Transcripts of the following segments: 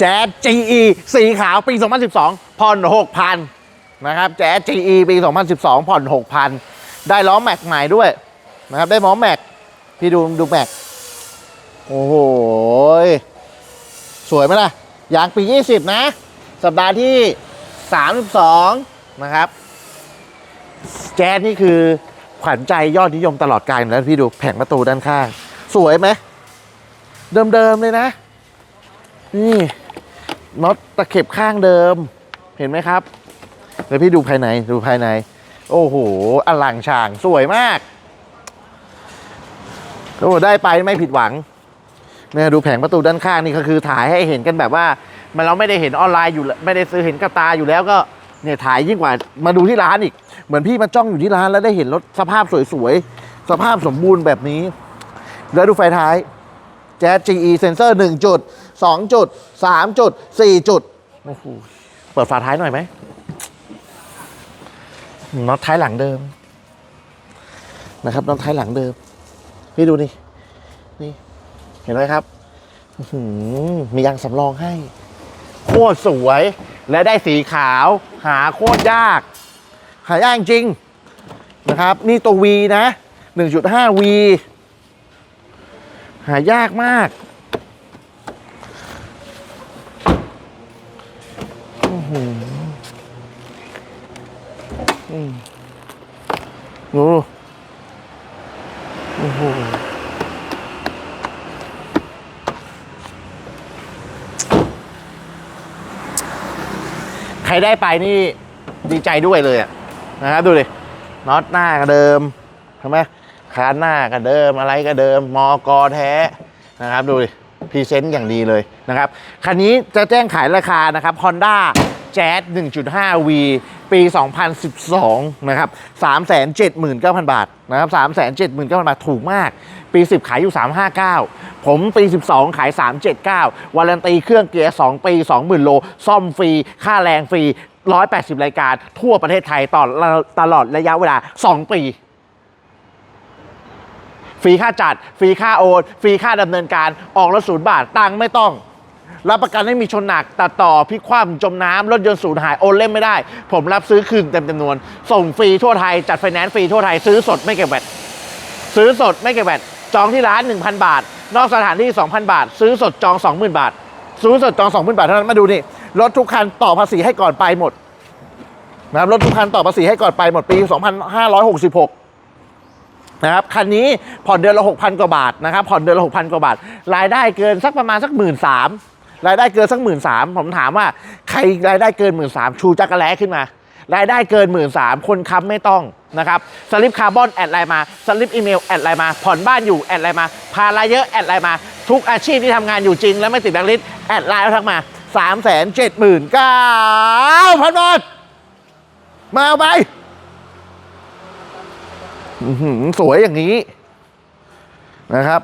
แจ๊ส GE สีขาวปี 2012 ผ่อน 6,000 นะครับ แจ๊ส GE ปี 2012 ผ่อน 6,000 ได้ล้อแม็กใหม่ด้วยนะครับ ได้ล้อแม็ก พี่ดูดูแม็ก โอ้โห สวยไหมล่ะ ยางปี 20 นะ สัปดาห์ที่ 32 นะครับ แจ๊สนี่คือขวัญใจยอดนิยมตลอดกาลแล้วพี่ดูแผงประตูด้านข้าง สวยไหม เดิมๆเลยนะ นี่ น็อตตะเข็บข้างเดิม เห็นไหมครับเดี๋ยวพี่ดูภายในดูภายใน โอ้โหอลังช่างสวยมากโอ้ได้ไปไม่ผิดหวังเนี่ยดูแผงประตูด้านข้างนี่ก็คือถ่ายให้เห็นกันแบบว่า มันเราไม่ได้เห็นออนไลน์อยู่แล้วไม่ได้ซื้อเห็นกับตาอยู่แล้วก็เนี่ยถ่ายยิ่งกว่ามาดูที่ร้านอีก เหมือนพี่มาจ้องอยู่ที่ร้านแล้วได้เห็นรถสภาพสวยๆสภาพสมบูรณ์แบบนี้ แล้วดูไฟท้ายแจ๊ส GE เซนเซอร์1จุด 2 จุด 3 จุด 4 จุดโอ้โหเปิดฝาท้ายหน่อยไหมน็อตท้ายหลังเดิม นะครับน็อตท้ายหลังเดิม พี่ดูนี่นี่ เห็นไหมครับมียางสำรองให้ โคตรสวยและได้สีขาว หาโคตรยาก หายากจริงนะครับ นี่ตัว V นะ 1.5 V หายากมากอื้อหือ โอ้โหใครได้ไปนี่ดีใจด้วยเลยอะนะครับดูดิน็อตหน้าก็เดิมใช่ไหมคานหน้าก็เดิมอะไรก็เดิม มอกอแท้นะครับดูดิพรีเซนต์อย่างดีเลยนะครับ คันนี้จะแจ้งขายราคานะครับ Honda Jazz 1.5V ปี 2012 นะครับ 379,000 บาทนะครับ 379,000 บาท ถูกมาก ปี 10 ขายอยู่ 359 ผมปี 12 ขาย 379 วารันตีเครื่องเกียร์ 2 ปี 20,000 โล ซ่อมฟรี ค่าแรงฟรี 180 รายการทั่วประเทศไทยต่อตลอดระยะเวลา 2 ปีฟรีค่าจัด ฟรีค่าโอน ฟรีค่าดำเนินการ ออกรถศูนย์บาท ตังค์ไม่ต้อง รับประกันไม่มีชนหนักตัดต่อพลิกคว่ำจมน้ำรถยนต์สูญหายโอนเล่มไม่ได้ ผมรับซื้อคืนเต็มจำนวน ส่งฟรีทั่วไทย จัดไฟแนนซ์ฟรีทั่วไทย ซื้อสดไม่เก็บแวตซื้อสดไม่เก็บแวตจองที่ร้าน 1,000 บาท นอกสถานที่ 2,000 บาท ซื้อสดจอง 20,000 บาท ซื้อสดจอง 20,000 บาทเท่านั้นมาดูนี่รถทุกคันต่อภาษีให้ก่อนไปหมดนะครับรถทุกคันต่อภาษีให้ก่อนไปหมดปี 2566นะครับคันนี้ผ่อนเดือนละ6,000 กว่าบาทนะครับผ่อนเดือนละ6,000 กว่าบาท รายได้เกินสักประมาณสักหมื่นสาม รายได้เกินสักหมื่นสามผมถามว่าใครรายได้เกินหมื่นสามชูจักรแล้ขึ้นมา รายได้เกินหมื่นสามคนค้ำไม่ต้องนะครับสลิปคาร์บอนแอดไลน์มาสลิปอีเมลแอดไลน์มา ผ่อนบ้านอยู่แอดไลน์มาพาราเยอะแอดไลน์มา ทุกอาชีพที่ทำงานอยู่จริง แล้วไม่ติดแบงค์ลิสแอดไลน์แล้วทักมา3 7 9 0 0 0บาทมาเอาไปอื้อหือสวยอย่างนี้นะครับ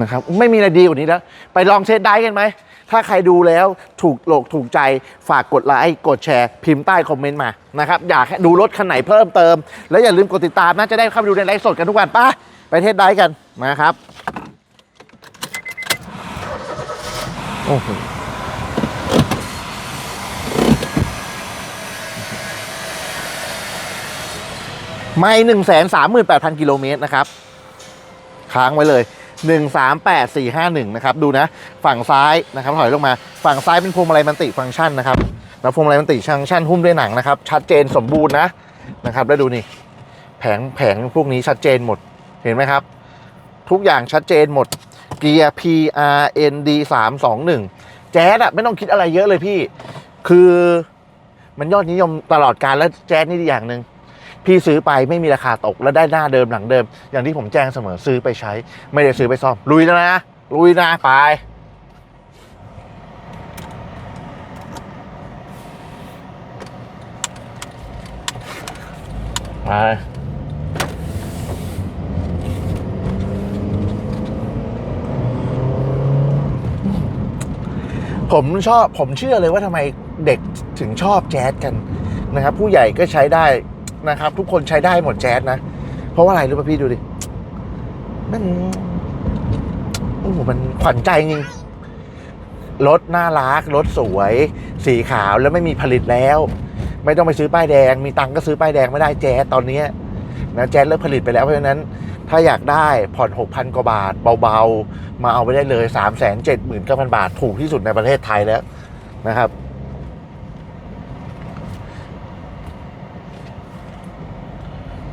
นะครับไม่มีอะไรดีกว่านี้แล้ว ไปลองเช็ดได้กันไหม ถ้าใครดูแล้วถูกโลกถูกใจฝากกดไลค์กดแชร์พิมพ์ใต้คอมเมนต์มานะครับอยากดูรถคันไหนเพิ่มเติม แล้วอย่าลืมกดติดตามนะจะได้เข้าไปดูในไลฟ์สดกันทุกวันป้าไปเทสได้กันนะครับโอ้โหไม่หนึ่งแสนสามหมื่นแปดพันกิโลเมตรนะครับ ค้างไว้เลย หนึ่งสามแปดสี่ห้าหนึ่งนะครับดูนะฝั่งซ้ายนะครับถอยลงมาฝั่งซ้ายเป็นพวงมาลัยมันติฟังก์ชันนะครับแล้วพวงมาลัยมันติฟังก์ชันหุ้มด้วยหนังนะครับชัดเจนสมบูรณ์นะนะครับแล้วดูนี่แผงแผงพวกนี้ชัดเจนหมดเห็นไหมครับ ทุกอย่างชัดเจนหมดเกียร์ P R N D 3 2 1แจ๊สอะไม่ต้องคิดอะไรเยอะเลยพี่ คือมันยอดนิยมตลอดการแล้วแจ๊สนี่ดีอย่างหนึ่ง พี่ซื้อไปไม่มีราคาตกแล้วได้หน้าเดิมหลังเดิม อย่างที่ผมแจ้งเสมอซื้อไปใช้ ไม่ได้ซื้อไปซ่อมลุยแล้วนะลุยนะไปไปผมชอบผมเชื่อเลยว่าทำไมเด็กถึงชอบแจ๊สกันนะครับ ผู้ใหญ่ก็ใช้ได้ นะครับ ทุกคนใช้ได้หมดแจ๊สนะ เพราะว่าอะไรรู้ป่ะพี่ดูดิ มันโอ้โหมันขวัญใจจริงรถน่ารักรถสวย สีขาวแล้วไม่มีผลิตแล้ว ไม่ต้องไปซื้อป้ายแดง มีตังก็ซื้อป้ายแดงไม่ได้แจ๊สตอนนี้นะแจ๊สเลิกผลิตไปแล้วเพราะฉะนั้น ถ้าอยากได้ผ่อน 6,000 กว่าบาท เบา ๆ มาเอาไปได้เลย 3 7 9 0 0 0 บาท ถูกที่สุดในประเทศไทยแล้วนะครับ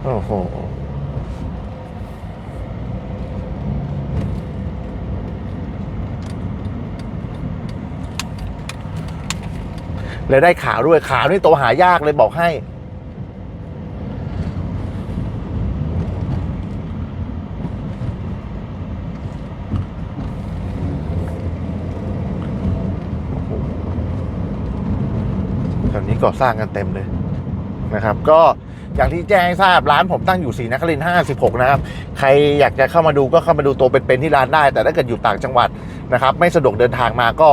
โอ้โหเลยได้ขาวด้วยขาวนี่ตัวหายากเลยบอกให้ แถวนี้ก่อสร้างกันเต็มเลยนะครับ ก็ อย่างที่แจ้งให้ทราบร้านผมตั้งอยู่ศรีนครินทร์56 นะครับ ใครอยากจะเข้ามาดูก็เข้ามาดูตัวเป็นๆที่ร้านได้ แต่ถ้าเกิดอยู่ต่างจังหวัดนะครับ ไม่สะดวกเดินทางมาก็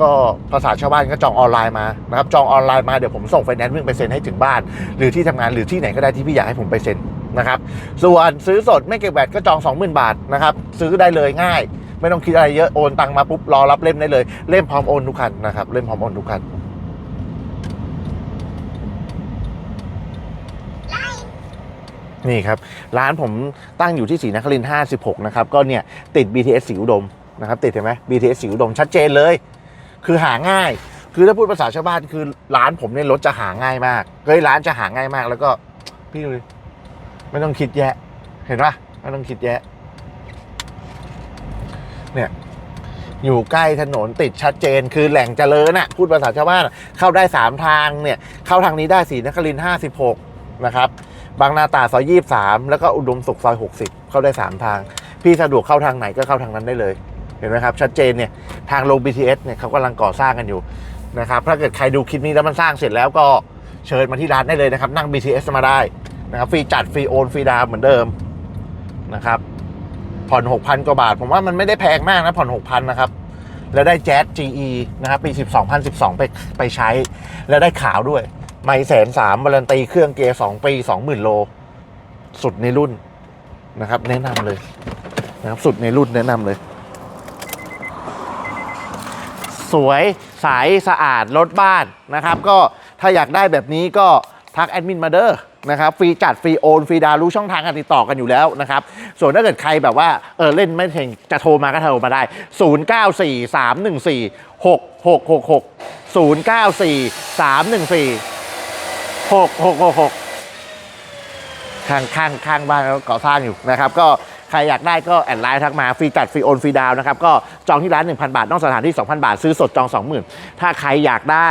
ก็ภาษาชาวบ้านก็จองออนไลน์มานะครับจองออนไลน์มาเดี๋ยวผมส่งไฟแนนซ์วิ่งไปเซ็นให้ถึงบ้าน หรือที่ทำงานหรือที่ไหนก็ได้ที่พี่อยากให้ผมไปเซ็นนะครับส่วนซื้อสดไม่เก็บแวตก็จอง 20,000 บาทนะครับซื้อได้เลยง่าย ไม่ต้องคิดอะไรเยอะโอนตังมาปุ๊บรอรับเล่มได้เลย เล่มพร้อมโอนทุกคันนะครับเล่มพร้อมโอนทุกคัน นี่ครับ ร้านผมตั้งอยู่ที่ศรีนครินทร์56 นะครับ ก็เนี่ยติด BTS สีอุดมนะครับ ติดเห็นไหม BTS สีอุดมชัดเจนเลย คือหาง่าย คือถ้าพูดภาษาชาวบ้านคือร้านผมเนี่ยรถจะหาง่ายมากเฮ้ยร้านจะหาง่ายมาก แล้วก็พี่ดูดิไม่ต้องคิดแยะ เห็นปะไม่ต้องคิดแยะ เนี่ยอยู่ใกล้ถนนติดชัดเจน คือแหล่งเจริญน่ะพูดภาษาชาวบ้านเข้าได้ 3 ทางเนี่ยเข้าทางนี้ได้สีนครินทร์56นะครับ บางนาตราซอย23แล้วก็อุดมสุขซอย 60 เข้าได้ 3 ทาง พี่สะดวกเข้าทางไหนก็เข้าทางนั้นได้เลย เห็นไหมครับ ชัดเจนเนี่ยทางลง BTS เนี่ยเขากำลังก่อสร้างกันอยู่นะครับถ้าเกิดใครดูคลิปนี้แล้วมันสร้างเสร็จแล้วก็เชิญมาที่ร้านได้เลยนะครับ นั่ง BTS มาได้นะครับฟรีจัดฟรีโอนฟรีดาวเหมือนเดิมนะครับผ่อน 6,000 กว่าบาท ผมว่ามันไม่ได้แพงมากนะผ่อน 6,000 นะครับ แล้วได้แจ๊ส GE นะครับปี12,012 ไปไปใช้ แล้วได้ขาวด้วย ไม่แสนสามบารันตีเครื่องเกียร์2ปี20,000โล สุดในรุ่นนะครับ แนะนำเลยนะครับสุดในรุ่นแนะนำเลย สวยใสสะอาดรถบ้านนะครับ ก็ถ้าอยากได้แบบนี้ก็ทักแอดมินมาเด้อนะครับฟรีจัดฟรีโอนฟรีดาวรู้ช่องทางการติดต่อกันอยู่แล้วนะครับ ส่วนถ้าเกิดใครแบบว่าเออเล่นไม่เก่งจะโทรมาก็โทรมาได้ 094 314 6666 094 314 6666ข้างข้างข้างบ้านเขาก่อสร้างอยู่นะครับ ก็ใครอยากได้ก็แอดไลน์ทักมาฟรีจัดฟรีโอนฟรีดาวนะครับ ก็จองที่ร้าน 1,000 บาท นอกสถานที่ 2,000 บาท ซื้อสดจอง 20,000 ถ้าใครอยากได้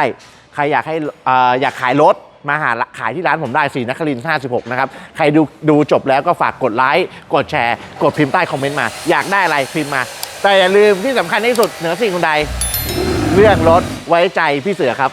ใครอยากให้อ่ออยากขายรถมาหาขายที่ร้านผมได้สีนครินทร์56 นะครับ ใครดูดูจบแล้วก็ฝากกดไลค์กดแชร์ กดพิมพ์ใต้คอมเมนต์มา อยากได้อะไรพิมพ์มา แต่อย่าลืมที่สำคัญที่สุดเหนือสิ่งใดเรื่องรถไว้ใจพี่เสือครับ